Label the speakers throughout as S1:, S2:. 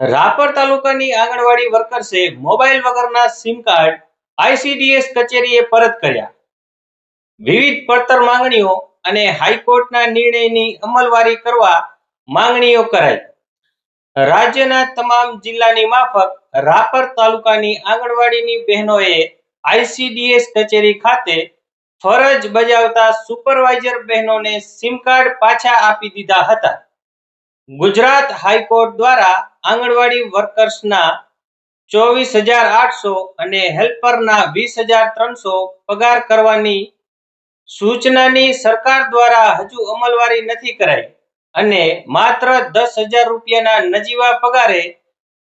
S1: રાપર તાલુકાની આંગણવાડી વર્કર્સે મોબાઈલ વગરના સિમ કાર્ડ આઈસીડીએસ કચેરીએ પરત કર્યા. વિવિધ પડતર માંગણીઓ અને હાઈકોર્ટના નિર્ણયની અમલવારી કરવા માંગણીઓ કરાઈ. રાજ્યના તમામ જિલ્લાની માફક રાપર તાલુકાની આંગણવાડીની બહેનોએ આઈસીડીએસ કચેરી ખાતે ફરજ બજાવતા સુપરવાઇઝર બહેનોને સિમ કાર્ડ પાછા આપી દીધા હતા. ગુજરાત હાઈકોર્ટ દ્વારા આંગણવાડી વર્કર્સના ચોવીસ હજાર આઠસો અને હેલ્પરના વીસ હજાર ત્રણસો પગાર કરવાની સૂચનાની સરકાર દ્વારા હજુ અમલવારી નથી કરાઈ અને માત્ર દસ હજાર રૂપિયાના નજીવા પગારે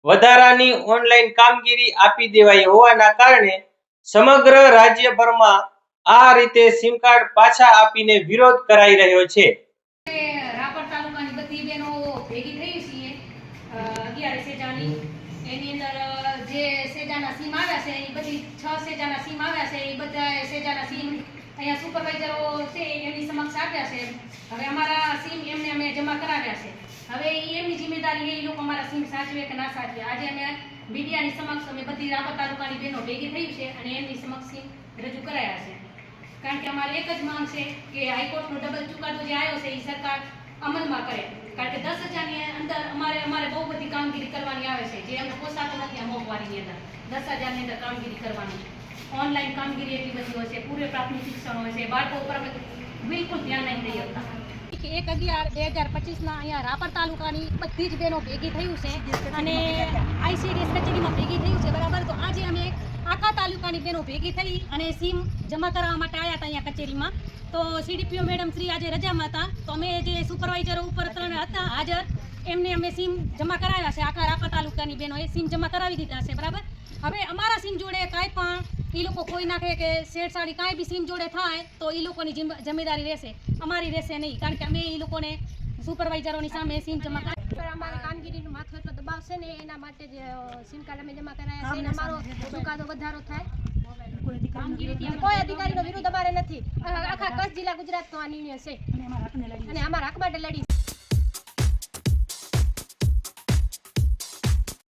S1: વધારાની ઓનલાઈન કામગીરી આપી દેવાઈ હોવાના કારણે સમગ્ર રાજ્યભરમાં આ રીતે સિમ કાર્ડ પાછા આપીને વિરોધ કરાઈ રહ્યો છે
S2: રાપર તાલુકાની બધી બહેનો ભેગી થઈ છીએ અ, અગિયાર સેજાની એની અંદર જે સેજાના સીમ આવ્યા છે એ બધી છ સેજાના સીમ આવ્યા છે એ બધા સેજાના સીમ અહીંયા સુપરવાઇઝરો છે એમની સમક્ષ આપ્યા છે. હવે અમારા સીમ એમને અમે જમા કરાવ્યા છે. હવે એ એમની જિમ્મેદારી એ લોકો અમારા સીમ સાચવે કે ના સાચવે. આજે અમે મીડિયાની સમક્ષ અમે બધી રાપર તાલુકાની બહેનો ભેગી થઈ છે અને એમની સમક્ષ સીમ રજૂ કરાયા છે. કારણ કે અમારે એક જ માંગ છે કે હાઈકોર્ટનો ડબલ ચુકાદો જે આવ્યો છે એ સરકાર અમલમાં કરે. કારણ કે દસ હજારની અંદર અમારે અમારે બહુ કામગીરી કરવાની આવે છે, જે અમને પોસાતું નથી આ મોંઘવારીની અંદર. દસ હજારની અંદર કામગીરી કરવાની. ઓનલાઈન કામગીરી એટલી બધી હોય છે પૂર્વ પ્રાથમિક શિક્ષણ હોય છે, બાળકો ઉપર અમે બિલકુલ ધ્યાન નહીં દઈ શકતા.
S3: એક અગિયાર, બે હજાર પચીસના અહીંયા રાપર તાલુકાની બધી જ બહેનો ભેગી થયું છે અને આઈસીડીએસ કચેરીમાં ભેગી થયું છે, બરાબર? તો આજે અમે આખા તાલુકાની બહેનો ભેગી થઈ અને સીમ જમા કરાવવા માટે આવ્યા હતા અહીંયા કચેરીમાં. તો સીડીપીઓ મેડમ શ્રી આજે રજામાં હતા. તો અમે જે સુપરવાઇઝરો ઉપર ત્રણ હતા, હાજર. એમને અમે સીમ જમા કરાવ્યા છે. આખા રાપા તાલુકાની બહેનોએ સીમ જમા કરાવી દીધા છે બરાબર? હવે અમારા સીમ જોડે કાંઈ પણ એ લોકો કોઈ નાખે કે શેરસાડી કાંઈ બી સીમ જોડે થાય તો એ લોકોની જિમ્મે- જિમ્મેદારી રહેશે. અમારી રહેશે નહીં કારણ કે અમે એ લોકોને સુપરવાઇઝરોની સામે સીમ જમા કરાવી
S4: પર અમારી કામગીરીનું માથો એટલો દબાવ છે ને એના માટે જ સીમ કાર્ડ અમે જમા કરાયા છે. અમારો ચુકાદો વધારો થાય. કોઈ અધિકારીનો વિરોધ અમારે નથી. આખા કચ્છ જિલ્લા ગુજરાતનો આ નિર્ણય છે. અને અમારા હક માટે લડી